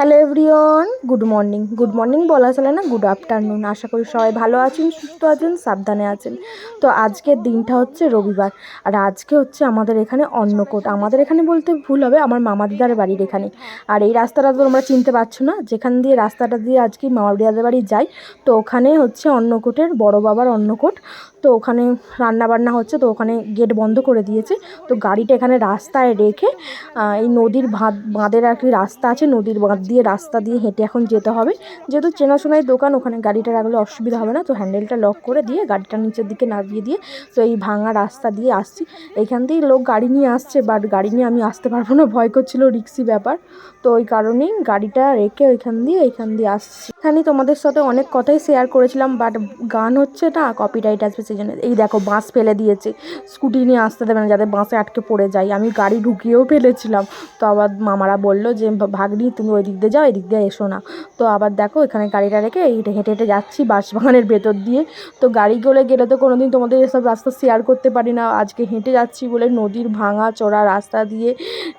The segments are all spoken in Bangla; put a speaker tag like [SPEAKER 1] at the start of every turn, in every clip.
[SPEAKER 1] Hello everyone good morning good morning বলা চলে না গুড আফটারনুন আশা করি সবাই ভালো আছেন, সুস্থ আছেন, সাবধানে আছেন। তো আজকের দিনটা হচ্ছে রবিবার। আর আজকে হচ্ছে আমাদের এখানে অন্নকোট। আমাদের এখানে বলতে ভুল হবে, আমার মামা দিদার বাড়ির এখানে। আর এই রাস্তাটা তো তোমরা চিনতে পারছ না, যেখান দিয়ে রাস্তাটা দিয়ে আজকে মামা দিদাদের বাড়ি যাই, তো ওখানে হচ্ছে অন্নকূটের বড় বাবার অন্নকোট। তো ওখানে রান্না বান্না হচ্ছে, তো ওখানে গেট বন্ধ করে দিয়েছে। তো গাড়িটা এখানে রাস্তায় রেখে এই নদীর ভাঁধ বাঁধের আর কি রাস্তা আছে, নদীর বাঁধ দিয়ে রাস্তা দিয়ে হেঁটে এখন যেতে হবে। যেহেতু চেনাশোনায় দোকান, ওখানে গাড়িটা রাখলে অসুবিধা হবে না। তো হ্যান্ডেলটা লক করে দিয়ে গাড়িটা নিচের দিকে নামিয়ে দিয়ে তো এই ভাঙা রাস্তা দিয়ে আসছি। এইখান থেকেই লোক গাড়ি নিয়ে আসছে বাট গাড়ি নিয়ে আমি আসতে পারব না। ভয় করছিল রিক্সি ব্যাপার। তো ওই কারণেই গাড়িটা রেখে ওইখান দিয়ে এইখান দিয়ে আসছি। এখানে তোমাদের সাথে অনেক কথাই শেয়ার করেছিলাম বাট গান হচ্ছে না কপি কপিরাইট আসবে সেই জন্য। এই দেখো, বাঁশ ফেলে দিয়েছে। স্কুটি নিয়ে আসতে দেবে না, যাতে বাসে আটকে পড়ে যায়। আমি গাড়ি ঢুকিয়েও ফেলেছিলাম। তো আবার মামারা বলল যে "ভা- ভাগ্নি, তুমি ওই দিক দিয়ে যাও, এদিক দিয়ে এসো না। তো আবার দেখো, এখানে গাড়িটা রেখে এই হেঁটে হেঁটে যাচ্ছি বাঁশবাগানের ভেতর দিয়ে। তো গাড়ি গলে গেলে তো কোনোদিন তোমাদের এসব রাস্তা শেয়ার করতে পারি না। আজকে হেঁটে যাচ্ছি বলে নদীর ভাঙা, চড়া রাস্তা দিয়ে,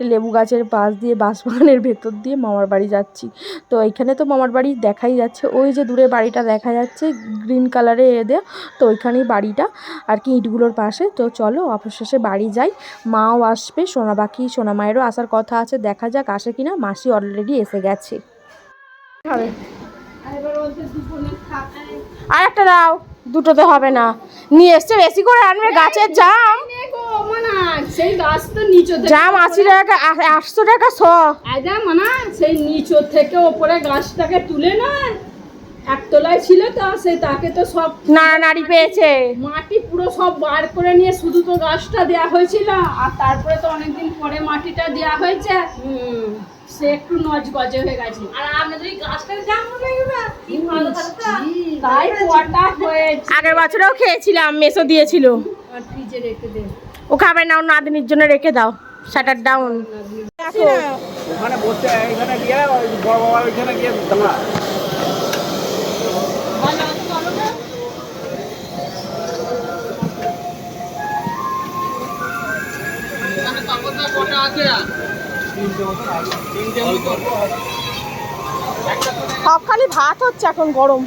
[SPEAKER 1] লেবু গাছের পাশ দিয়ে বাঁশবাগানের ভেতর দিয়ে মামার বাড়ি যাচ্ছি। তো এইখানে তো মামার বাড়ি দেখাই যাচ্ছে। ওই যে দূরে বাড়িটা দেখা যাচ্ছে গ্রিন কালারে এ দেয়া তো ওইখানেই বাড়িটা আর কি ইটগুলোর পাশে। তো চলো অবশেষে বাড়ি যাই। মাও আসবে, সোনা বাকি সোনা মায়েরও আসার কথা আছে। দেখা যাক, আসে কিনা। মাসি অলরেডি এসে গেছে। আর একটা দাও। দুটোতে হবে না। নিয়ে এসছে বেশি করে আনবে গাছের জাম।
[SPEAKER 2] সেই গাছ তো নিচু থেকে
[SPEAKER 1] জাম আশি টাকা আটশো টাকা শ।
[SPEAKER 2] মানা সেই নিচু থেকে ওপরে গাছটাকে তুলে না একতলায় ছিল তো সেই তাকে তো সব
[SPEAKER 1] নাড়ানাড়ি পেয়েছে।
[SPEAKER 2] মাটি পুরো সব বার করে নিয়ে শুধু তো গাছটা দেয়া হয়েছিল। আর তারপরে তো অনেকদিন পরে মাটিটা দেয়া হয়েছে। সে একটু নজ গজে হয়ে গেছে। আর আপনাদের এই গাছটার দাম তাই কটা হয়েছে
[SPEAKER 1] আগের বছরেও খেয়েছিলাম মেসো দিয়েছিল।
[SPEAKER 2] আর ফ্রিজে রেখে দে।
[SPEAKER 1] ও খাবে না ও নাদিনীর জন্য রেখে দাও শাটার ডাউন।
[SPEAKER 3] ওখানে বসে এখানে গিয়ে ওই বড় বাবা ওইখানে গিয়ে দাঁড়া।
[SPEAKER 1] সব খালি ভাত হচ্ছে এখন গরম।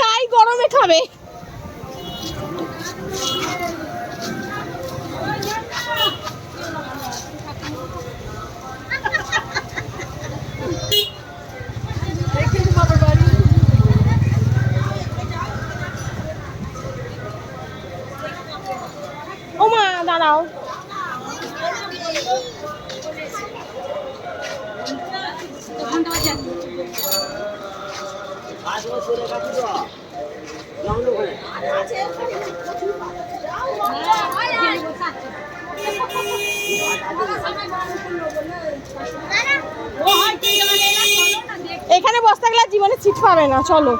[SPEAKER 1] তাই গরমে খাবে। দাঁড়াও। এখানে বসতে গেলে জীবনে সিট পাবে না চলো।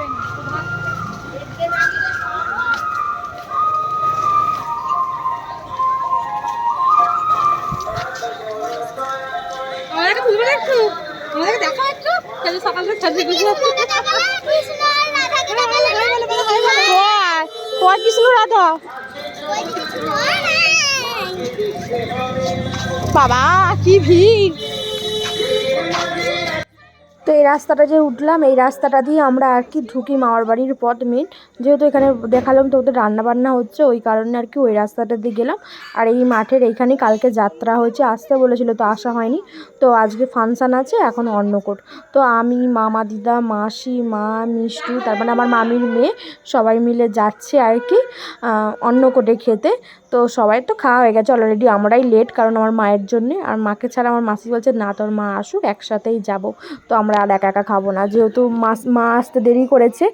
[SPEAKER 2] গুছিয়ে
[SPEAKER 1] কৃষ্ণ রাধা বাবা কি ভিড় তো এই রাস্তাটা যে উঠলাম, এই রাস্তাটা দিয়ে আমরা আর কি ঢুকি মামার বাড়ির পথ মেন যেহেতু এখানে দেখালাম তো ওদের রান্না বান্না হচ্ছে, ওই কারণে আর কি ওই রাস্তাটা দিয়ে গেলাম। আর এই মাঠের এইখানে কালকে যাত্রা হয়েছে, আসতে বলেছিল তো আসা হয়নি। তো আজকে ফাংশান আছে, এখন অন্নকূট। তো আমি, মামা দিদা, মাসি, মা, মিষ্টি, তারপরে আমার মামির মেয়ে সবাই মিলে যাচ্ছে আর কি অন্নকূটে খেতে। তো সবাই তো খাওয়া হয়ে গেছে অলরেডি আমরাই লেট কারণ আমার মায়ের জন্যে। আর মাকে ছাড়া আমার মাসি বলছে, না, তোর মা আসুক, একসাথেই যাব। তো আমরা আর একা একা খাব না। যেহেতু মাস, মা আসতে দেরি করেছে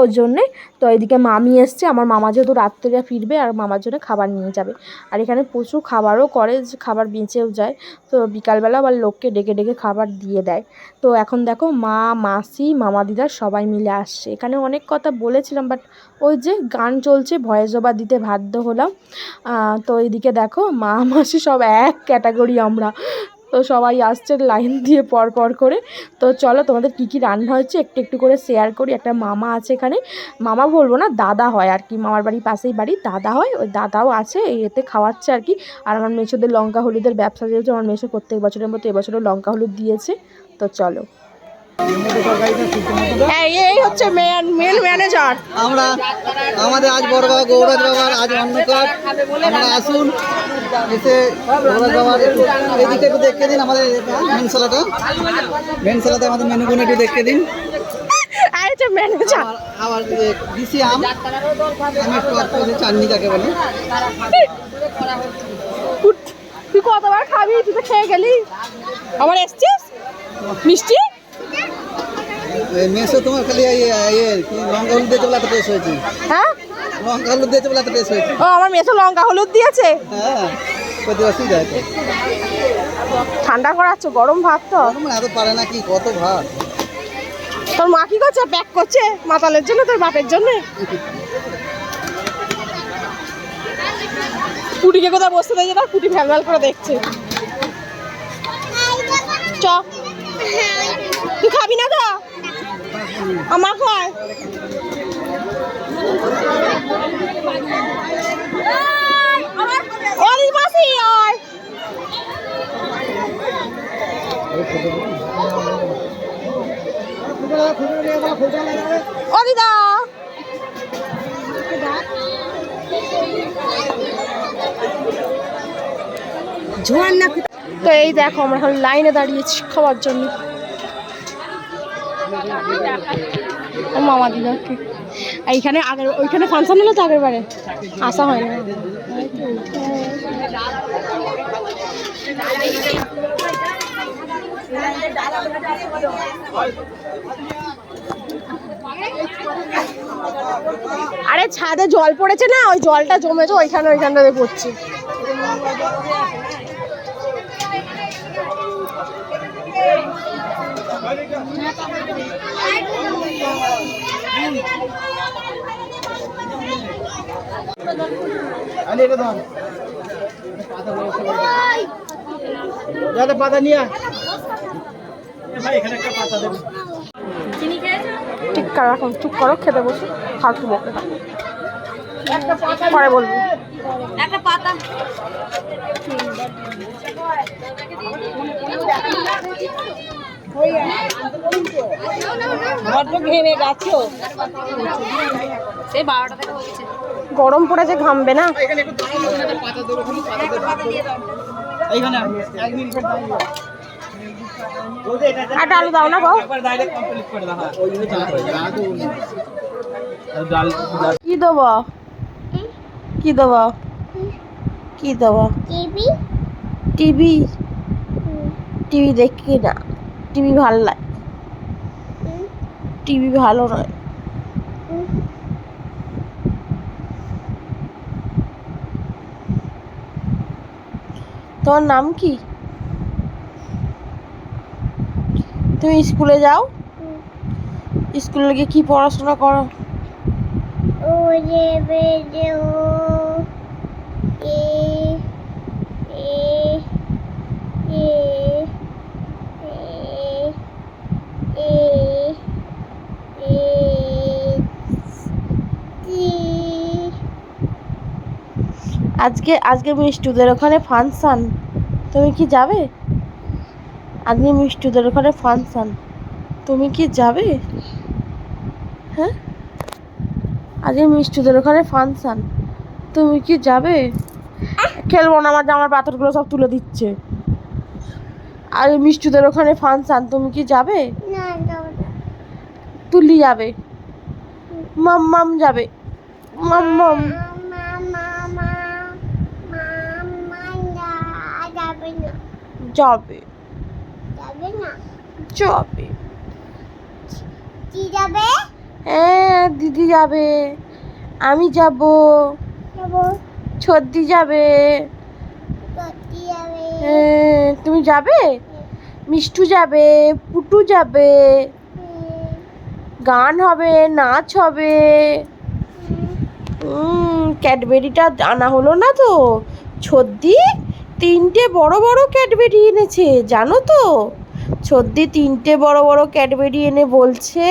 [SPEAKER 1] ওর জন্যে। তো এদিকে মামি এসছে, আমার মামা যেহেতু রাত্রে ফিরবে আর মামার জন্য খাবার নিয়ে যাবে। আর এখানে প্রচুর খাবারও করে, যে খাবার বেঁচেও যায়। তো বিকালবেলা আবার লোককে ডেকে ডেকে খাবার দিয়ে দেয়। তো এখন দেখো মা, মাসি, মামা দিদা সবাই মিলে আসছে। এখানে অনেক কথা বলেছিলাম বাট ওই যে গান চলছে, ভয়েস ওভার দিতে বাধ্য হলাম। তো এইদিকে দেখো মা, মাসি সব এক ক্যাটাগরি আমরা। তো সবাই আসছে লাইন দিয়ে পর পর করে। তো চলো তোমাদের কী কী রান্না হচ্ছে একটু একটু করে শেয়ার করি। একটা মামা আছে এখানে। মামা বলব না, দাদা হয় আর কি। মামার বাড়ির পাশেই বাড়ি, দাদা হয়। ওই দাদাও আছে, এতে খাওয়াচ্ছে আর কি। আর আমার মেছোদের লঙ্কা হলুদের ব্যবসা যেহেতু আমার মেশো প্রত্যেক বছরের মতো এবছরও লঙ্কা হলুদ দিয়েছে। তো চলো। এই এই হচ্ছে
[SPEAKER 4] আমরা, আমাদের আজ বড় বাবা, গৌরাজ বাবার আজ অন্ধকার। আমরা আসুন। এসে গৌরাজ বাবার একটু এদিকে একটু দেখে দিন আমাদের মেনসালাটা মেনসালাতে আমাদের মেনুগুলো একটু দেখে দিন।
[SPEAKER 1] আর
[SPEAKER 4] আবার দিছি আম আমি একটু চাটনি যাকে বলে।
[SPEAKER 1] তুই কতবার খাবি? তুই তো খেয়ে গেলি। আবার এসছিস? মিষ্টি?
[SPEAKER 4] মেসো তোমার খালি লঙ্কা হলুদ বলে এত টেস্ট হয়েছে?
[SPEAKER 1] হ্যাঁ?
[SPEAKER 4] লঙ্কা হলুদ বলে এত টেস্ট হয়েছে?
[SPEAKER 1] ও আমার মেসো লঙ্কা হলুদ দিয়েছে?
[SPEAKER 4] হ্যাঁ অসুবিধা আছে
[SPEAKER 1] ঠান্ডা করাচ্ছ গরম ভাত তো।
[SPEAKER 4] এত পারে না কি কত ভাত?
[SPEAKER 1] তোর মা কি করছে? প্যাক করছে মাতালের জন্য তোর বাপের জন্য? কুটিকে কোথায় বসতে দেয় না কুটি ভ্যাল করে দেখছে। চ। তুই খাবি না তো? আমার অলি মাসি তো এই দেখো আমরা এখন লাইনে দাঁড়িয়েছি খাওয়ার জন্য। ও মামা দিদাকে এইখানে আগের, ওইখানে ফাংশন হলো তো আগের বারে? আসা হয় না আরে ছাদে জল পড়েছে না? ওই জলটা জমেছে, ওইখানে ওইখানটাতে পড়ছে
[SPEAKER 3] দাও যাতে পাতা নিয়ে
[SPEAKER 1] ঠিক কর এখন চুপ করো খেতে বসে বকে পরে বলব। গরম পড়েছে ঘামবে না?
[SPEAKER 3] এইখানে আন। এক মিনিট দাঁড়িয়ে বলতে এটা
[SPEAKER 1] একটা দাও না
[SPEAKER 3] দাও হ্যাঁ।
[SPEAKER 1] কি দেবো? কি দেবো? কি দেবো?
[SPEAKER 5] টিভি।
[SPEAKER 1] টিভি? টিভি দেখি না। টিভি ভালো লাগে টিভি ভালো নয়। তোমার নাম কি? তুমি স্কুলে যাও। স্কুলে গিয়ে কি পড়াশোনা করো?
[SPEAKER 5] ওরে বেজে ও এ এ এ এ এ এ টি
[SPEAKER 1] আজকে আজকে মিষ্টুদের ওখানে ফাংশান। তুমি কি যাবে? আজকে মিষ্টুদের ওখানে ফাংশান। তুমি কি যাবে? হ্যাঁ? আজকে মিষ্টুদের ওখানে ফাংশান। তুমি কি যাবে? খেলব না আমার জামার পাথরগুলো সব তুলে দিচ্ছে। আর মিষ্টুদের ওখানে ফাংশান তুমি কি যাবে? তুলি যাবে। মাম্মাম যাবে। মাম্মাম
[SPEAKER 5] মামা যাবে।
[SPEAKER 1] যাবে
[SPEAKER 5] না।
[SPEAKER 1] যাবে।
[SPEAKER 5] কি যাবে?
[SPEAKER 1] হ্যাঁ দিদি যাবে। আমি যাব।
[SPEAKER 5] যাব।
[SPEAKER 1] ছদ্দি যাবে। হ্যাঁ, তুমি যাবে? মিষ্টু যাবে পুটু যাবে। গান হবে নাচ হবে। ক্যাডবেরিটা আনা হলো না তো? ছদ্দি? তিনটে
[SPEAKER 6] বড় বড় ক্যাডবেরি এনেছে জানো তো? সর্দি তিনটে বড় বড় ক্যাডবেরি এনে বলছে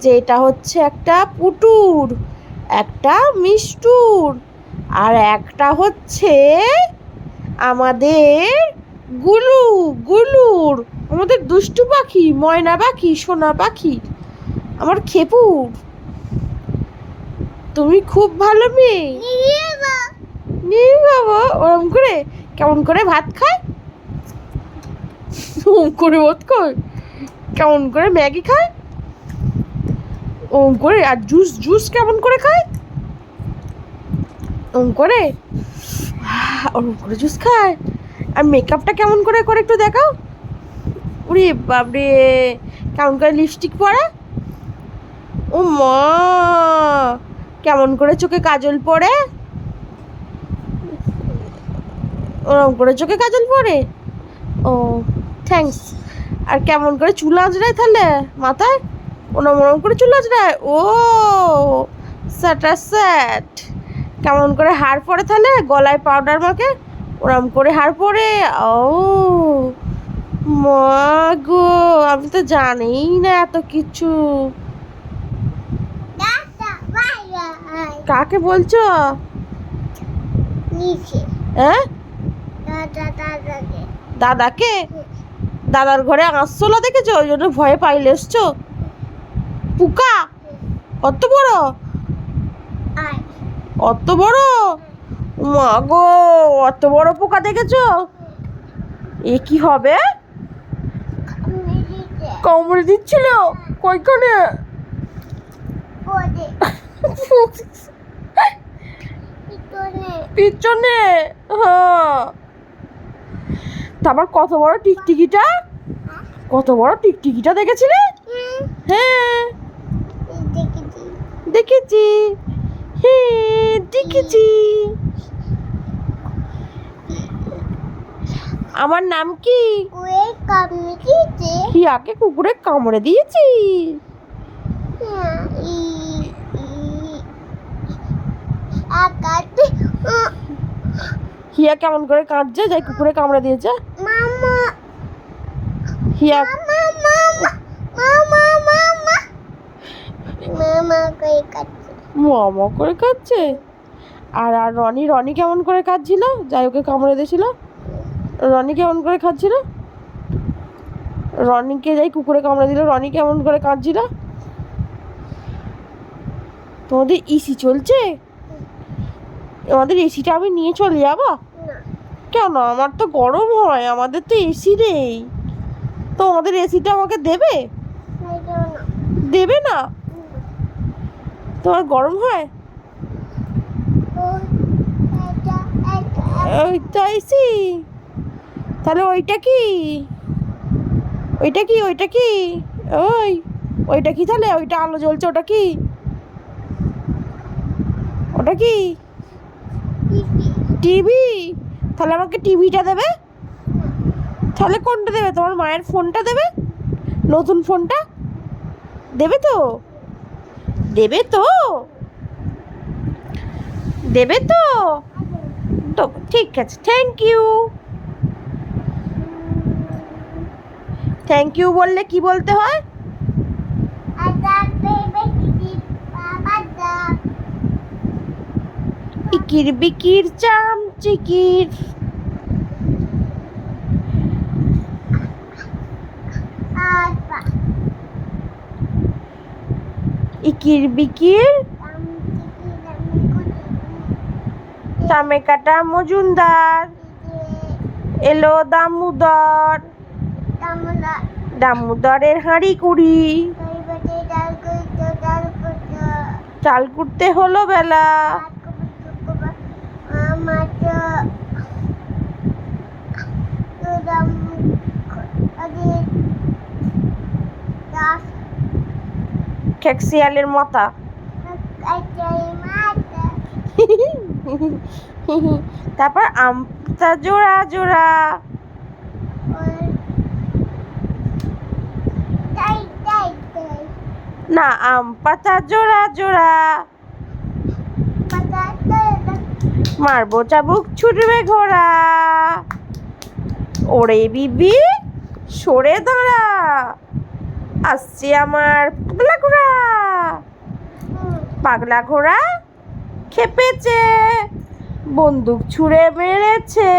[SPEAKER 6] যে এটা হচ্ছে একটা পুটুর একটা মিষ্টুর আর একটা হচ্ছে আমাদের গুলু গুলুর। আমাদের দুষ্টু পাখি ময়না পাখি সোনা পাখি আমার খেপুর। তুমি খুব ভালো মেয়ে।
[SPEAKER 5] নিয়ে
[SPEAKER 6] নিয়ে বাবা ওরম করে কেমন করে ভাত খায়? ওম করে ভাত খায়। কেমন করে ম্যাগি খায়? ওম করে, আর জুস জুস কেমন করে খায়? ওম করে ওরম করে জুস খায়। আর মেকআপটা কেমন করে করে একটু দেখাও। উরে বাপরে, কেমন করে লিপস্টিক পরে? ও মা, কেমন করে চোখে কাজল পরে? ওরম করে চোখে কাজল পরে? ও থ্যাঙ্কস আর কেমন করে চুল আঁচড়ায় তাহলে মাথায়? ওরম ওরম করে চুল আঁচড়ায়? ও স্যাটা স্যাট কেমন করে হাড় পরে তাহলে? গলায় পাউডার মাখে? ওরম করে হার পরে? ও মা গো আমি তো জানিই না এত কিছু। কাকে বলছো? হ্যাঁ?
[SPEAKER 5] দাদাকে।
[SPEAKER 6] দাদার ঘরে আঁশলা দেখেছ? ওই জন্য ভয়ে পাইলে এসছো? পুকা? কত বড়? অত বড়? মা গো অত বড় পোকা দেখেছ? এ কি হবে? কামড়ে দিচ্ছিল? কইখানে পিছনে হ্যাঁ। তারপর কত বড় টিকটিকিটা? কত বড় টিকটিকিটা দেখেছিলে? হ্যাঁ।
[SPEAKER 5] দেখেছি।
[SPEAKER 6] দেখেছি। হ্যাঁ দেখেছি। আমার নাম কি? হিয়াকে কুকুরে কামড়ে দিয়েছি?
[SPEAKER 5] হ্যাঁ
[SPEAKER 6] হিয়া কেমন করে কাঁদছে? যাই কুকুরে কামড়ে দিয়েছে। হিয়া
[SPEAKER 5] মামা
[SPEAKER 6] করে কাঁদছে আর আর রনি রনি কেমন করে কাঁদছিল? যাই ওকে কামড়ে দিয়েছিল। রনি কেমন করে খাচ্ছিল রনিকে যাই কুকুরে কামড়ে দিল। রনি কেমন করে কাঁদছিল? তোমাদের ইসি চলছে? আমাদের এসিটা আমি নিয়ে চলে যাব? কেন? আমার তো গরম হয় আমাদের তো এসি নেই। তো আমাদের এসিটা আমাকে দেবে? দেবে না? তোমার গরম হয়? ওইটা এসি তাহলে ওইটা কি? ওইটা কি? ওইটা কি? ওই ওইটা কি তাহলে? ওইটা আলো জ্বলছে ওটা কি? ওটা কি? টিভি? তাহলে আমাকে টিভিটা দেবে? তাহলে কোনটা দেবে? তোমার মায়ের ফোনটা দেবে? নতুন ফোনটা? দেবে তো? দেবে তো? দেবে তো? তো ঠিক আছে। থ্যাংক ইউ থ্যাংক ইউ বললে কি বলতে হয়? ইকির বিকির ইকির বিকির
[SPEAKER 5] কুটি
[SPEAKER 6] মজুমদার এলো দামোদর দামোদরের হাঁড়ি কুড়ি। চাল কুটতে হলো বেলা।
[SPEAKER 5] দাম আগে দাস
[SPEAKER 6] খেকশিয়ালের মাথা তারপর আমটা জোড়া জোড়া। না, আম পাতা জোড়া জোড়া। মারবো চাবুক, ছুটবে ঘোড়া।
[SPEAKER 1] ওরে বিবি, সরে দাঁড়া। আসছে আমার পাগলা ঘোড়া। পাগলা ঘোড়া খেপেছে, বন্দুক ছুঁড়ে মেরেছে।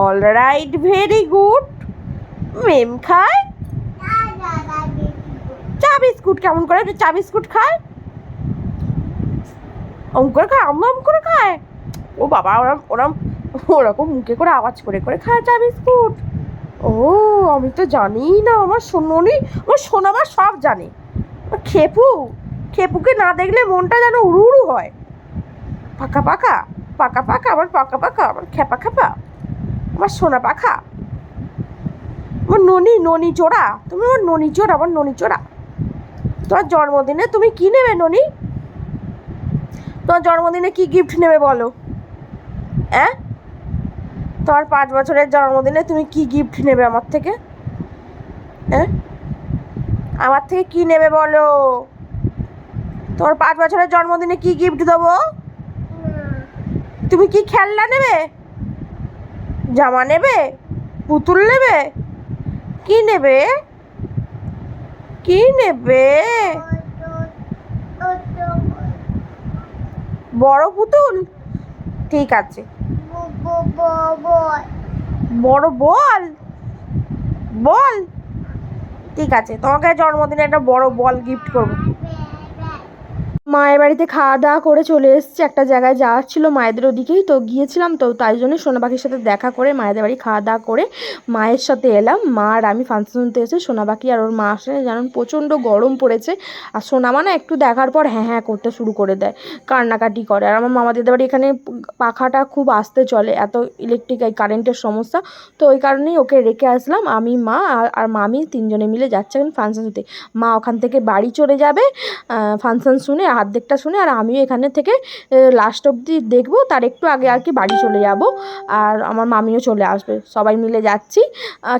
[SPEAKER 1] All right very good ma'am খায়। চা বিস্কুট কেমন করে? চা বিস্কুট খায়। অম করে খায়, আম আম করে খায়। ও বাবা, ওরম ওরম, ওরকম মুখে করে আওয়াজ করে করে খায় চা বিস্কুট। ও, আমি তো জানিই না, আমার সোননি, আমার সোনামা সব জানে। খেপু, খেপুকে না দেখলে মনটা যেন উড়ু উড়ু হয়। পাকা পাকা পাকা পাকা, আমার পাকা পাকা, আমার খেপা খেপা আমার সোনা পাখা। আমার ননি ননি চোরা, তুমি আমার ননি চোরা, আমার ননি চোরা। তোমার জন্মদিনে তুমি কি নেবে, ননি? তোমার জন্মদিনে কি গিফট নেবে বলো? হ্যাঁ তোমার পাঁচ বছরের জন্মদিনে তুমি কি গিফট নেবে আমার থেকে? হ্যাঁ? আমার থেকে কি নেবে বলো? তোমার পাঁচ বছরের জন্মদিনে কি গিফট দেবো? তুমি কি খেলনা নেবে? জামা নেবে? পুতুল নেবে? কি নেবে? কি নেবে? বড় পুতুল? ঠিক আছে। বড় বল? বল? ঠিক আছে তোমাকে জন্মদিনে একটা বড় বল গিফট করব। মায়ের বাড়িতে খাওয়া দাওয়া করে চলে এসেছি। একটা জায়গায় যাওয়ার ছিল মায়েদের ওদিকেই। তো গিয়েছিলাম তো তাই জন্য সোনা পাখির সাথে দেখা করে, মায়েদের বাড়ি খাওয়া দাওয়া করে মায়ের সাথে এলাম। মা আর আমি ফাংশন শুনতে এসে সোনা পাখি আর ওর মা আসে জানেন প্রচণ্ড গরম পড়েছে। আর সোনামা না একটু দেখার পর হ্যাঁ হ্যাঁ করতে শুরু করে দেয়, কান্নাকাটি করে। আর আমার মামাদের বাড়ি এখানে পাখাটা খুব আস্তে চলে, এত ইলেকট্রিক এই কারেন্টের সমস্যা। তো ওই কারণেই ওকে রেখে আসলাম। আমি, মা আর- আর মামি তিনজনে মিলে যাচ্ছে এখন ফাংশন শুনতে। মা ওখান থেকে বাড়ি চলে যাবে ফাংশন শুনে অর্ধেকটা শুনে আর আমিও এখানে থেকে লাস্ট অবধি দেখব। তার একটু আগে আর কি বাড়ি চলে যাব। আর আমার মামিও চলে আসবে। সবাই মিলে যাচ্ছি।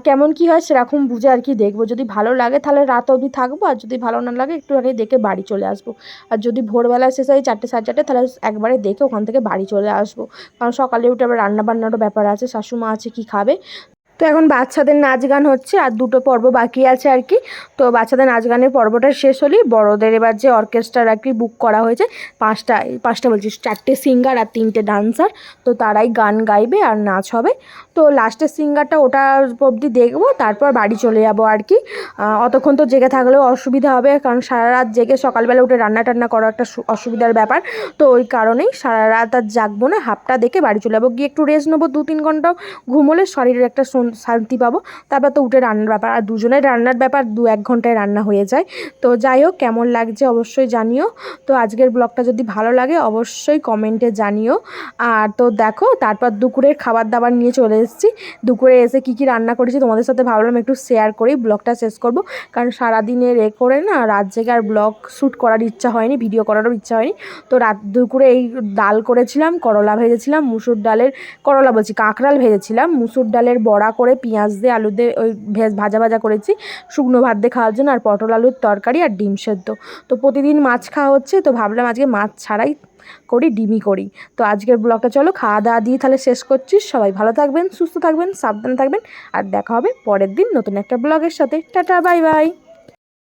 [SPEAKER 1] কেমন কি হয় সেরকম বুঝে আর কি দেখব। যদি ভালো লাগে তাহলে রাত অবধি থাকব। আর যদি ভালো না লাগে একটু আগে দেখে বাড়ি চলে আসব। আর যদি ভোরবেলা শেষ হয় চারটে সাড়ে চারটে তাহলে একবারে দেখে ওখান থেকে বাড়ি চলে আসব। কারণ সকালে উঠে আবার রান্না বান্নারও ব্যাপার আছে। শাশুমা আছে, কি খাবে? তো এখন বাচ্চাদের নাচ গান হচ্ছে আর দুটো পর্ব বাকি আছে আর কি। তো বাচ্চাদের নাচ গানের পর্বটা শেষ হলেই বড়দের এবার যে অর্কেস্ট্রার আর কি বুক করা হয়েছে পাঁচটা পাঁচটা বলছি, চারটে সিঙ্গার আর তিনটে ডান্সার তো তারাই গান গাইবে আর নাচ হবে। তো লাস্টের সিঙ্গারটা ওটা অবধি দেখব, তারপর বাড়ি চলে যাব আর কি। অতক্ষণ তো জেগে থাকলেও অসুবিধা হবে, কারণ সারা রাত জেগে সকালবেলা উঠে রান্না টান্না করা একটা অসুবিধার ব্যাপার। তো ওই কারণেই সারা রাত আর জাগবো না, হাফটা দেখে বাড়ি চলে যাব। গিয়ে একটু রেস্ট নেব দু তিন ঘণ্টা ঘুমোলে শরীরের একটা শান্তি পাবো। তারপর তো উঠে রান্নার ব্যাপার। আর দুজনের রান্নার ব্যাপার দু এক ঘন্টায় রান্না হয়ে যায়। তো যাই হোক, কেমন লাগছে অবশ্যই জানিও। তো আজকের ব্লগটা যদি ভালো লাগে, অবশ্যই কমেন্টে জানিও। আর তো দেখো, তারপর দুপুরের খাবার দাবার নিয়ে চলে এসেছি। দুপুরে এসে কী কী রান্না করেছি তোমাদের সাথে ভাবলাম একটু শেয়ার করেই ব্লগটা শেষ করব। কারণ সারাদিনের এ করে না, রাত জেগে আর ব্লগ শ্যুট করার ইচ্ছা হয়নি ভিডিও করারও ইচ্ছা হয়নি। তো রাত দুপুরে এই ডাল করেছিলাম, করলা ভেজেছিলাম, মুসুর ডালের, করলা বলছি, কাঁকড়াল ভেজেছিলাম, মুসুর ডালের বড়া করে পেঁয়াজ দিয়ে, আলু দিয়ে ওই ভেজ ভাজা ভাজা করেছি। শুকনো ভাত দিয়ে খাওয়ার জন্য, আর পটল আলুর তরকারি আর ডিম সেদ্ধ। তো প্রতিদিন মাছ খাওয়া হচ্ছে, তো ভাবলাম আজকে মাছ ছাড়াই করি, ডিমই করি। তো আজকের ব্লগটা চলো খাওয়া দাওয়া দিয়ে তাহলে শেষ করছি। সবাই ভালো থাকবেন, সুস্থ থাকবেন, সাবধানে থাকবেন, আর দেখা হবে পরের দিন নতুন একটা ব্লগের সাথে। Tata, bye bye.